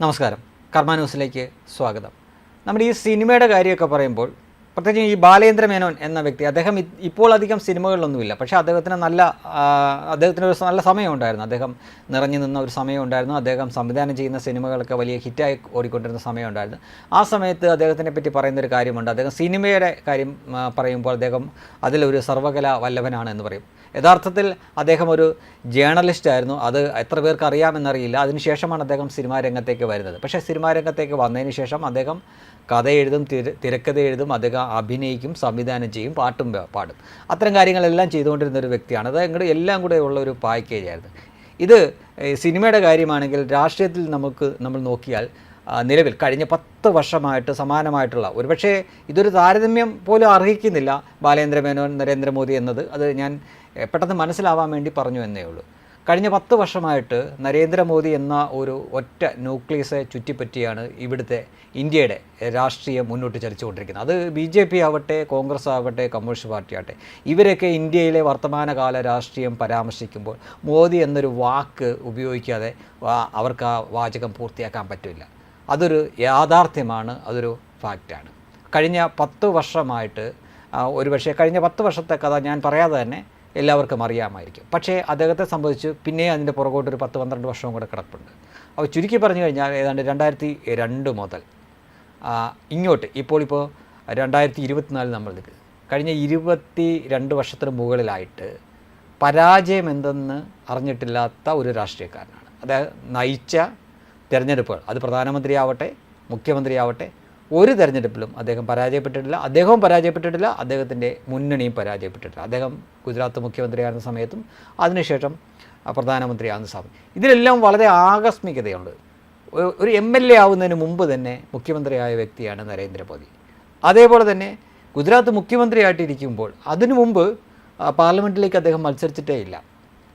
നമസ്കാരം. കർമ്മ ന്യൂസിലേക്ക് സ്വാഗതം. നമ്മുടെ ഈ സിനിമയുടെ കാര്യമൊക്കെ പറയുമ്പോൾ പ്രത്യേകിച്ച് ഈ ബാലേന്ദ്ര മേനോൻ എന്ന വ്യക്തി അദ്ദേഹം ഇപ്പോൾ അധികം സിനിമകളിലൊന്നുമില്ല. പക്ഷേ അദ്ദേഹത്തിന് നല്ല അദ്ദേഹത്തിന് ഒരു നല്ല സമയമുണ്ടായിരുന്നു. അദ്ദേഹം നിറഞ്ഞു നിന്ന ഒരു സമയമുണ്ടായിരുന്നു. അദ്ദേഹം സംവിധാനം ചെയ്യുന്ന സിനിമകളൊക്കെ വലിയ ഹിറ്റായി ഓടിക്കൊണ്ടിരുന്ന സമയമുണ്ടായിരുന്നു. ആ സമയത്ത് അദ്ദേഹത്തിനെ പറ്റി പറയുന്ന ഒരു കാര്യമുണ്ട്. അദ്ദേഹം സിനിമയുടെ കാര്യം പറയുമ്പോൾ അദ്ദേഹം അതിലൊരു സർവകല വല്ലഭനാണ് എന്ന് പറയും. യഥാർത്ഥത്തിൽ അദ്ദേഹം ഒരു ജേർണലിസ്റ്റ് ആയിരുന്നു. അത് എത്ര പേർക്ക് അറിയാമെന്നറിയില്ല. അതിനുശേഷമാണ് അദ്ദേഹം സിനിമാ രംഗത്തേക്ക് വരുന്നത്. പക്ഷേ സിനിമാ രംഗത്തേക്ക് വന്നതിന് ശേഷം അദ്ദേഹം കഥ എഴുതും തിര തിരക്കഥ എഴുതും അദ്ദേഹം അഭിനയിക്കും സംവിധാനം ചെയ്യും പാട്ടും പാടും. അത്തരം കാര്യങ്ങളെല്ലാം ചെയ്തുകൊണ്ടിരുന്ന ഒരു വ്യക്തിയാണ്. അത് അങ്ങോട്ട് എല്ലാം കൂടെ ഉള്ള ഒരു പാക്കേജ് ആയിരുന്നു ഇത് സിനിമയുടെ കാര്യമാണെങ്കിൽ രാഷ്ട്രീയത്തിൽ നമുക്ക് നമ്മൾ നോക്കിയാൽ നിലവിൽ കഴിഞ്ഞ പത്ത് വർഷമായിട്ട് സമാനമായിട്ടുള്ള ഒരുപക്ഷേ ഇതൊരു താരതമ്യം പോലും അർഹിക്കുന്നില്ല ബാലേന്ദ്ര മേനോൻ നരേന്ദ്രമോദി എന്നത്. അത് ഞാൻ പെട്ടെന്ന് മനസ്സിലാവാൻ വേണ്ടി പറഞ്ഞു എന്നേ ഉള്ളൂ. കഴിഞ്ഞ പത്ത് വർഷമായിട്ട് നരേന്ദ്രമോദി എന്ന ഒരു ഒറ്റ ന്യൂക്ലിയസെ ചുറ്റിപ്പറ്റിയാണ് ഇവിടുത്തെ ഇന്ത്യയുടെ രാഷ്ട്രീയം മുന്നോട്ട് ചലിച്ചുകൊണ്ടിരിക്കുന്നത്. അത് ബി ജെ പി ആവട്ടെ കോൺഗ്രസ് ആവട്ടെ കമ്മ്യൂണിസ്റ്റ് പാർട്ടി ആവട്ടെ ഇവരൊക്കെ ഇന്ത്യയിലെ വർത്തമാനകാല രാഷ്ട്രീയം പരാമർശിക്കുമ്പോൾ മോദി എന്നൊരു വാക്ക് ഉപയോഗിക്കാതെ അവർക്ക് ആ വാചകം പൂർത്തിയാക്കാൻ പറ്റില്ല. അതൊരു യാഥാർത്ഥ്യമാണ് അതൊരു ഫാക്റ്റാണ്. കഴിഞ്ഞ പത്ത് വർഷമായിട്ട് ഒരുപക്ഷെ കഴിഞ്ഞ പത്ത് വർഷത്തെ കഥ ഞാൻ പറയാതെ തന്നെ എല്ലാവർക്കും അറിയാമായിരിക്കും. പക്ഷേ അദ്ദേഹത്തെ സംബന്ധിച്ച് പിന്നെ അതിന്റെ പുറകോട്ട് ഒരു പത്ത് പന്ത്രണ്ട് വർഷവും കൂടെ കിടപ്പുണ്ട്. അപ്പോൾ ചുരുക്കി പറഞ്ഞു കഴിഞ്ഞാൽ ഏതാണ്ട് രണ്ടായിരത്തി രണ്ട് മുതൽ ഇങ്ങോട്ട് ഇപ്പോൾ ഇപ്പോൾ രണ്ടായിരത്തി ഇരുപത്തിനാലിൽ നമ്മൾ നിൽക്കുന്നത് കഴിഞ്ഞ ഇരുപത്തി രണ്ട് വർഷത്തിന് മുകളിലായിട്ട് പരാജയം എന്തെന്ന് അറിഞ്ഞിട്ടില്ലാത്ത ഒരു രാഷ്ട്രീയക്കാരനാണ്. അതായത് നയിച്ച തിരഞ്ഞെടുപ്പുകൾ. അത് പ്രധാനമന്ത്രിയാവട്ടെ മുഖ്യമന്ത്രിയാവട്ടെ ഒരു തെരഞ്ഞെടുപ്പിലും അദ്ദേഹം പരാജയപ്പെട്ടിട്ടില്ല. അദ്ദേഹവും പരാജയപ്പെട്ടിട്ടില്ല. അദ്ദേഹത്തിന്റെ മുന്നണിയും പരാജയപ്പെട്ടിട്ടില്ല. അദ്ദേഹം ഗുജറാത്ത് മുഖ്യമന്ത്രിയായിരുന്ന സമയത്തും അതിനുശേഷം പ്രധാനമന്ത്രിയാകുന്ന സമയം ഇതിലെല്ലാം വളരെ ആകസ്മികതയുണ്ട്. ഒരു- എം എൽ എ ആവുന്നതിന് മുമ്പ് തന്നെ മുഖ്യമന്ത്രിയായ വ്യക്തിയാണ് നരേന്ദ്രമോദി. അതേപോലെ തന്നെ ഗുജറാത്ത് മുഖ്യമന്ത്രിയായിട്ടിരിക്കുമ്പോൾ അതിനു മുമ്പ് പാർലമെന്റിലേക്ക് അദ്ദേഹം മത്സരിച്ചിട്ടേ ഇല്ല.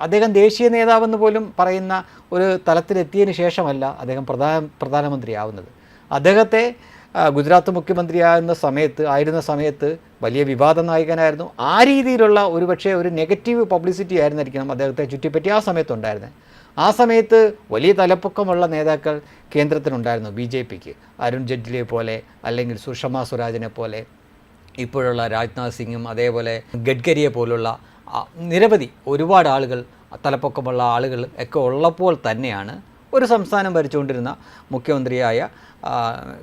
അദ്ദേഹം ദേശീയ നേതാവെന്ന് പോലും പറയുന്ന ഒരു തലത്തിലെത്തിയതിന് ശേഷമല്ല അദ്ദേഹം പ്രധാന പ്രധാനമന്ത്രിയാവുന്നത്. അദ്ദേഹത്തെ ഗുജറാത്ത് മുഖ്യമന്ത്രിയാകുന്ന സമയത്ത് ആയിരുന്ന സമയത്ത് വലിയ വിവാദ നായകനായിരുന്നു ആ രീതിയിലുള്ള ഒരു പക്ഷേ ഒരു നെഗറ്റീവ് പബ്ലിസിറ്റി ആയിരുന്നിരിക്കണം അദ്ദേഹത്തെ ചുറ്റിപ്പറ്റി ആ സമയത്തുണ്ടായിരുന്നത് ആ സമയത്ത് വലിയ തലപ്പൊക്കമുള്ള നേതാക്കൾ കേന്ദ്രത്തിനുണ്ടായിരുന്നു ബി ജെ പിക്ക്. അരുൺ ജെയ്റ്റ്ലിയെ പോലെ അല്ലെങ്കിൽ സുഷമ സ്വരാജിനെ പോലെ ഇപ്പോഴുള്ള രാജ്നാഥ് സിംഗും അതേപോലെ ഗഡ്കരിയെ പോലുള്ള നിരവധി ഒരുപാട് ആളുകൾ തലപ്പൊക്കമുള്ള ആളുകൾ ഒക്കെ ഉള്ളപ്പോൾ തന്നെയാണ് ഒരു സംസ്ഥാനം ഭരിച്ചുകൊണ്ടിരുന്ന മുഖ്യമന്ത്രിയായ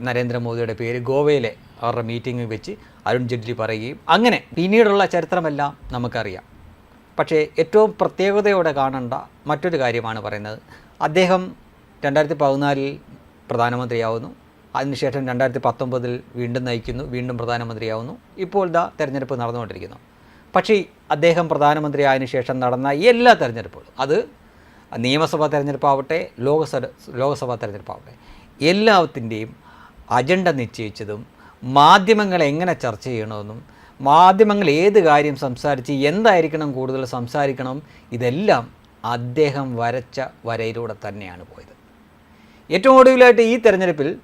നരേന്ദ്രമോദിയുടെ പേര് ഗോവയിലെ അവരുടെ മീറ്റിംഗിൽ വെച്ച് അരുൺ ജെയ്റ്റ്ലി പറയുകയും അങ്ങനെ പിന്നീടുള്ള ചരിത്രമെല്ലാം നമുക്കറിയാം. പക്ഷേ ഏറ്റവും പ്രത്യേകതയോടെ കാണേണ്ട മറ്റൊരു കാര്യമാണ് പറയുന്നത്. അദ്ദേഹം രണ്ടായിരത്തി പതിനാലിൽ പ്രധാനമന്ത്രിയാവുന്നു. അതിനുശേഷം രണ്ടായിരത്തി പത്തൊമ്പതിൽ വീണ്ടും നയിക്കുന്നു വീണ്ടും പ്രധാനമന്ത്രിയാവുന്നു. ഇപ്പോൾ ഇതാ തെരഞ്ഞെടുപ്പ് നടന്നുകൊണ്ടിരിക്കുന്നു. പക്ഷേ അദ്ദേഹം പ്രധാനമന്ത്രി ആയതിനു ശേഷം നടന്ന എല്ലാ തെരഞ്ഞെടുപ്പുകളും അത് നിയമസഭാ തെരഞ്ഞെടുപ്പാവട്ടെ ലോകസഭ ലോകസഭാ തെരഞ്ഞെടുപ്പാവട്ടെ എല്ലാത്തിന്റെയും അജണ്ട നിശ്ചയിച്ചതും മാധ്യമങ്ങൾ എങ്ങനെ ചർച്ച ചെയ്യണമെന്നും മാധ്യമങ്ങൾ ഏത് കാര്യം സംസാരിച്ച് എന്തായിരിക്കണം കൂടുതൽ സംസാരിക്കണം ഇതെല്ലാം അദ്ദേഹം വരച്ച വരയിലൂടെ തന്നെയാണ് പോയത്. ഏറ്റവും ഒടുവിലായിട്ട് ഈ തെരഞ്ഞെടുപ്പിൽ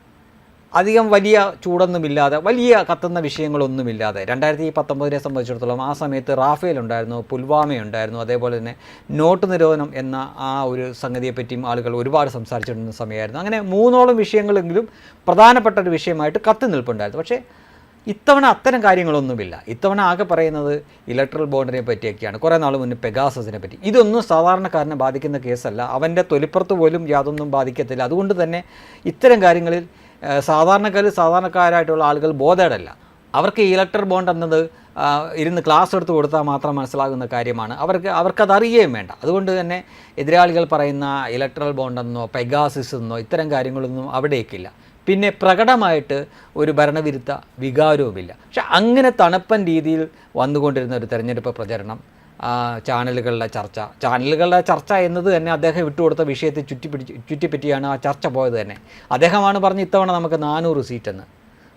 അധികം വലിയ ചൂടൊന്നുമില്ലാതെ വലിയ കത്തുന്ന വിഷയങ്ങളൊന്നുമില്ലാതെ. രണ്ടായിരത്തി പത്തൊമ്പതിനെ സംബന്ധിച്ചിടത്തോളം ആ സമയത്ത് റാഫേൽ ഉണ്ടായിരുന്നു പുൽവാമ ഉണ്ടായിരുന്നു അതേപോലെ തന്നെ നോട്ട് നിരോധനം എന്ന ആ ഒരു സംഗതിയെപ്പറ്റിയും ആളുകൾ ഒരുപാട് സംസാരിച്ചിരുന്ന സമയമായിരുന്നു. അങ്ങനെ മൂന്നോളം വിഷയങ്ങളെങ്കിലും പ്രധാനപ്പെട്ട ഒരു വിഷയമായിട്ട് കത്തി നിൽപ്പുണ്ടായിരുന്നു. പക്ഷേ ഇത്തവണ അത്തരം കാര്യങ്ങളൊന്നുമില്ല. ഇത്തവണ ആകെ പറയുന്നത് ഇലക്ട്രൽ ബോണ്ടിനെ പറ്റിയൊക്കെയാണ്. കുറേ നാൾ മുന്നേ പെഗാസസിനെ പറ്റി. ഇതൊന്നും സാധാരണക്കാരനെ ബാധിക്കുന്ന കേസല്ല. അവന്റെ തൊലിപ്പുറത്ത് പോലും യാതൊന്നും ബാധിക്കത്തില്ല. അതുകൊണ്ട് തന്നെ ഇത്തരം കാര്യങ്ങളിൽ സാധാരണക്കാർ സാധാരണക്കാരായിട്ടുള്ള ആളുകൾ ബോധേടല്ല. അവർക്ക് ഈ ഇലക്ട്രൽ ബോണ്ട് എന്നത് ഇരുന്ന് ക്ലാസ് എടുത്ത് കൊടുത്താൽ മാത്രം മനസ്സിലാകുന്ന കാര്യമാണ്. അവർക്ക് അവർക്കത് അറിയുകയും വേണ്ട. അതുകൊണ്ട് തന്നെ എതിരാളികൾ പറയുന്ന ഇലക്ട്രൽ ബോണ്ടെന്നോ പെഗാസിസ് എന്നോ ഇത്തരം കാര്യങ്ങളൊന്നും അവിടേക്കില്ല. പിന്നെ പ്രകടമായിട്ട് ഒരു ഭരണവിരുദ്ധ വികാരവുമില്ല. പക്ഷെ അങ്ങനെ തണുപ്പൻ രീതിയിൽ വന്നുകൊണ്ടിരുന്ന ഒരു തെരഞ്ഞെടുപ്പ് പ്രചരണം ചാനലുകളുടെ ചർച്ച. ചാനലുകളുടെ ചർച്ച എന്നത് തന്നെ അദ്ദേഹം വിട്ടുകൊടുത്ത വിഷയത്തെ ചുറ്റിപ്പിടിച്ച് ചുറ്റിപ്പറ്റിയാണ് ആ ചർച്ച പോയത് തന്നെ. അദ്ദേഹമാണ് പറഞ്ഞ് ഇത്തവണ നമുക്ക് നാനൂറ് സീറ്റെന്ന്.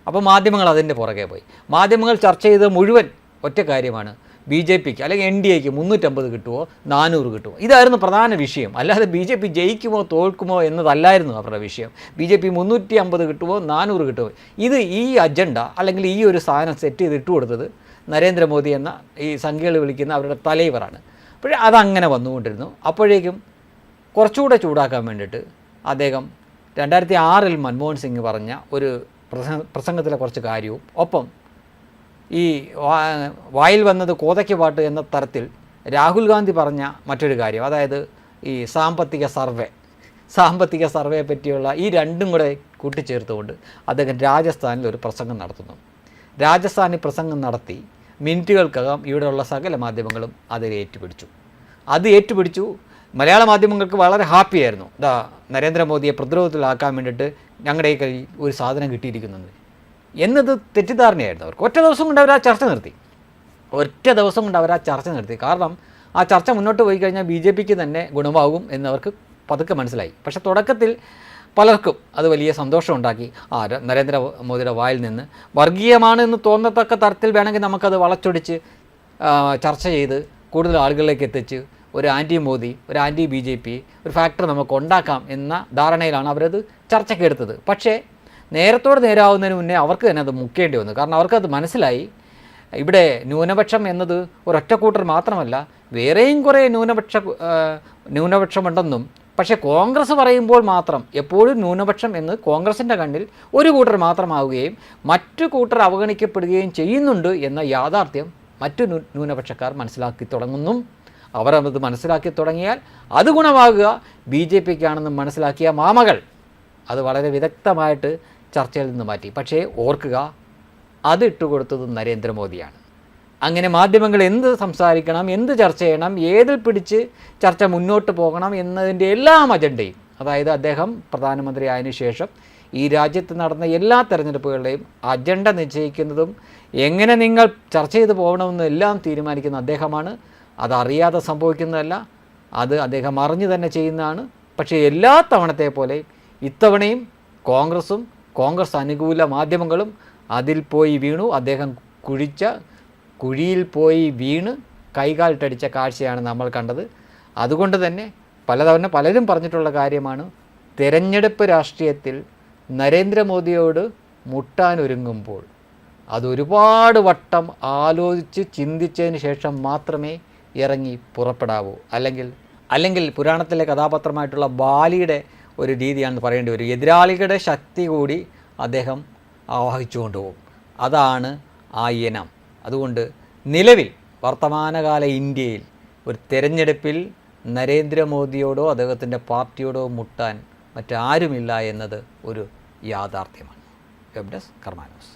അപ്പോൾ മാധ്യമങ്ങൾ അതിന്റെ പുറകെ പോയി. മാധ്യമങ്ങൾ ചർച്ച ചെയ്ത മുഴുവൻ ഒറ്റ കാര്യമാണ്. ബി ജെ പിക്ക് അല്ലെങ്കിൽ എൻ ഡി എക്ക് മുന്നൂറ്റമ്പത് കിട്ടുമോ നാനൂറ് കിട്ടുമോ ഇതായിരുന്നു പ്രധാന വിഷയം. അല്ലാതെ ബി ജെ പി ജയിക്കുമോ തോൽക്കുമോ എന്നതല്ലായിരുന്നു അവരുടെ വിഷയം. ബി ജെ പി മുന്നൂറ്റി അമ്പത് കിട്ടുമോ നാനൂറ് കിട്ടുമോ ഇത് ഈ അജണ്ട അല്ലെങ്കിൽ ഈ ഒരു സാധനം സെറ്റ് ചെയ്ത് ഇട്ട് കൊടുത്തത് നരേന്ദ്രമോദി എന്ന ഈ സംഖ്യകൾ വിളിക്കുന്ന അവരുടെ തലൈവറാണ്. അപ്പോഴേ അതങ്ങനെ വന്നുകൊണ്ടിരുന്നു. അപ്പോഴേക്കും കുറച്ചുകൂടെ ചൂടാക്കാൻ വേണ്ടിയിട്ട് അദ്ദേഹം രണ്ടായിരത്തി ആറിൽ മൻമോഹൻ സിംഗ് പറഞ്ഞ ഒരു പ്രസംഗ പ്രസംഗത്തിലെ കുറച്ച് കാര്യവും ഒപ്പം ഈ വായിൽ വന്നത് കോതയ്ക്ക് പാട്ട് എന്ന തരത്തിൽ രാഹുൽ ഗാന്ധി പറഞ്ഞ മറ്റൊരു കാര്യം അതായത് ഈ സാമ്പത്തിക സർവേ. സാമ്പത്തിക സർവേയെ പറ്റിയുള്ള ഈ രണ്ടും കൂടെ കൂട്ടിച്ചേർത്തുകൊണ്ട് അദ്ദേഹം രാജസ്ഥാനിൽ ഒരു പ്രസംഗം നടത്തുന്നു. രാജസ്ഥാനിൽ പ്രസംഗം നടത്തി മിനിറ്റുകൾക്കകം ഇവിടെയുള്ള സകല മാധ്യമങ്ങളും അതിൽ ഏറ്റുപിടിച്ചു. അത് ഏറ്റുപിടിച്ചു. മലയാള മാധ്യമങ്ങൾക്ക് വളരെ ഹാപ്പിയായിരുന്നു ഇതാ നരേന്ദ്രമോദിയെ പ്രതിരോധത്തിലാക്കാൻ വേണ്ടിയിട്ട് ഞങ്ങളുടെ കയ്യിൽ ഒരു സാധനം കിട്ടിയിരിക്കുന്നത് എന്നത് തെറ്റിദ്ധാരണയായിരുന്നു അവർക്ക്. ഒറ്റ ദിവസം കൊണ്ട് അവർ ആ ചർച്ച നിർത്തി. ഒറ്റ ദിവസം കൊണ്ട് അവർ ആ ചർച്ച നിർത്തി. കാരണം ആ ചർച്ച മുന്നോട്ട് പോയി കഴിഞ്ഞാൽ ബി ജെ പിക്ക് തന്നെ ഗുണമാകും എന്നവർക്ക് പതുക്കെ മനസ്സിലായി. പക്ഷേ തുടക്കത്തിൽ പലർക്കും അത് വലിയ സന്തോഷം ഉണ്ടാക്കി ആ നരേന്ദ്രമോദിയുടെ വായിൽ നിന്ന്. വർഗീയമാണ് എന്ന് തോന്നത്തക്ക തരത്തിൽ വേണമെങ്കിൽ നമുക്കത് വളച്ചൊടിച്ച് ചർച്ച ചെയ്ത് കൂടുതൽ ആളുകളിലേക്ക് എത്തിച്ച് ഒരു ആന്റി മോദി ഒരു ആന്റി ബി ജെ പി ഒരു ഫാക്ടർ നമുക്ക് ഉണ്ടാക്കാം എന്ന ധാരണയിലാണ് അവരത് ചർച്ചയ്ക്ക് എടുത്തത്. പക്ഷേ നേരത്തോട് നേരാവുന്നതിന് മുന്നേ അവർക്ക് തന്നെ അത് മുക്കേണ്ടി വന്നു. കാരണം അവർക്കത് മനസ്സിലായി. ഇവിടെ ന്യൂനപക്ഷം എന്നത് ഒരൊറ്റക്കൂട്ടർ മാത്രമല്ല വേറെയും കുറേ ന്യൂനപക്ഷ ന്യൂനപക്ഷമുണ്ടെന്നും പക്ഷേ കോൺഗ്രസ് പറയുമ്പോൾ മാത്രം എപ്പോഴും ന്യൂനപക്ഷം എന്ന് കോൺഗ്രസിന്റെ കണ്ണിൽ ഒരു കൂട്ടർ മാത്രമാവുകയും മറ്റു കൂട്ടർ അവഗണിക്കപ്പെടുകയും ചെയ്യുന്നുണ്ട് എന്ന യാഥാർത്ഥ്യം മറ്റു ന്യൂനപക്ഷക്കാർ മനസ്സിലാക്കി തുടങ്ങുന്നു. അവർ അത് മനസ്സിലാക്കി തുടങ്ങിയാൽ അത് ഗുണമാകുക. ബി ജെ പിക്കാണെന്ന് മനസ്സിലാക്കിയ മാമകൾ അത് വളരെ വിദഗ്ധമായിട്ട് ചർച്ചയിൽ നിന്ന് മാറ്റി. പക്ഷേ ഓർക്കുക അത് ഇട്ടുകൊടുത്തത് നരേന്ദ്രമോദിയാണ്. അങ്ങനെ മാധ്യമങ്ങൾ എന്ത് സംസാരിക്കണം എന്ത് ചർച്ച ചെയ്യണം ഏതിൽ പിടിച്ച് ചർച്ച മുന്നോട്ട് പോകണം എന്നതിന്റെ എല്ലാം അജണ്ടയും അതായത് അദ്ദേഹം പ്രധാനമന്ത്രി ആയതിനു ശേഷം ഈ രാജ്യത്ത് നടന്ന എല്ലാ തെരഞ്ഞെടുപ്പുകളുടെയും അജണ്ട നിശ്ചയിക്കുന്നതും എങ്ങനെ നിങ്ങൾ ചർച്ച ചെയ്ത് പോകണമെന്നും എല്ലാം തീരുമാനിക്കുന്ന അദ്ദേഹമാണ്. അതറിയാതെ സംഭവിക്കുന്നതല്ല അത് അദ്ദേഹം അറിഞ്ഞു തന്നെ ചെയ്യുന്നതാണ്. പക്ഷേ എല്ലാ തവണത്തെ പോലെ ഇത്തവണയും കോൺഗ്രസും കോൺഗ്രസ് അനുകൂല മാധ്യമങ്ങളും അതിൽ പോയി വീണു. അദ്ദേഹം കുഴിച്ച കുഴിയിൽ പോയി വീണ് കൈകാലിട്ടടിച്ച കാഴ്ചയാണ് നമ്മൾ കണ്ടത്. അതുകൊണ്ട് തന്നെ പലതവണ പലരും പറഞ്ഞിട്ടുള്ള കാര്യമാണ് തെരഞ്ഞെടുപ്പ് രാഷ്ട്രീയത്തിൽ നരേന്ദ്രമോദിയോട് മുട്ടാനൊരുങ്ങുമ്പോൾ അതൊരുപാട് വട്ടം ആലോചിച്ച് ചിന്തിച്ചതിന് ശേഷം മാത്രമേ ഇറങ്ങി പുറപ്പെടാവൂ. അല്ലെങ്കിൽ അല്ലെങ്കിൽ പുരാണത്തിലെ കഥാപാത്രമായിട്ടുള്ള ബാലിയുടെ ഒരു രീതിയാണെന്ന് പറയേണ്ടി വരും. എതിരാളികളുടെ ശക്തി കൂടി അദ്ദേഹം ആവാഹിച്ചുകൊണ്ടുപോകും. അതാണ് ആ ഇനം അതുകൊണ്ട് നിലവിൽ വർത്തമാനകാല ഇന്ത്യയിൽ ഒരു തെരഞ്ഞെടുപ്പിൽ നരേന്ദ്രമോദിയോടോ അദ്ദേഹത്തിന്റെ പാർട്ടിയോടോ മുട്ടാൻ മറ്റാരുമില്ല എന്നത് ഒരു യാഥാർത്ഥ്യമാണ്. Web desk കർമാനോസ്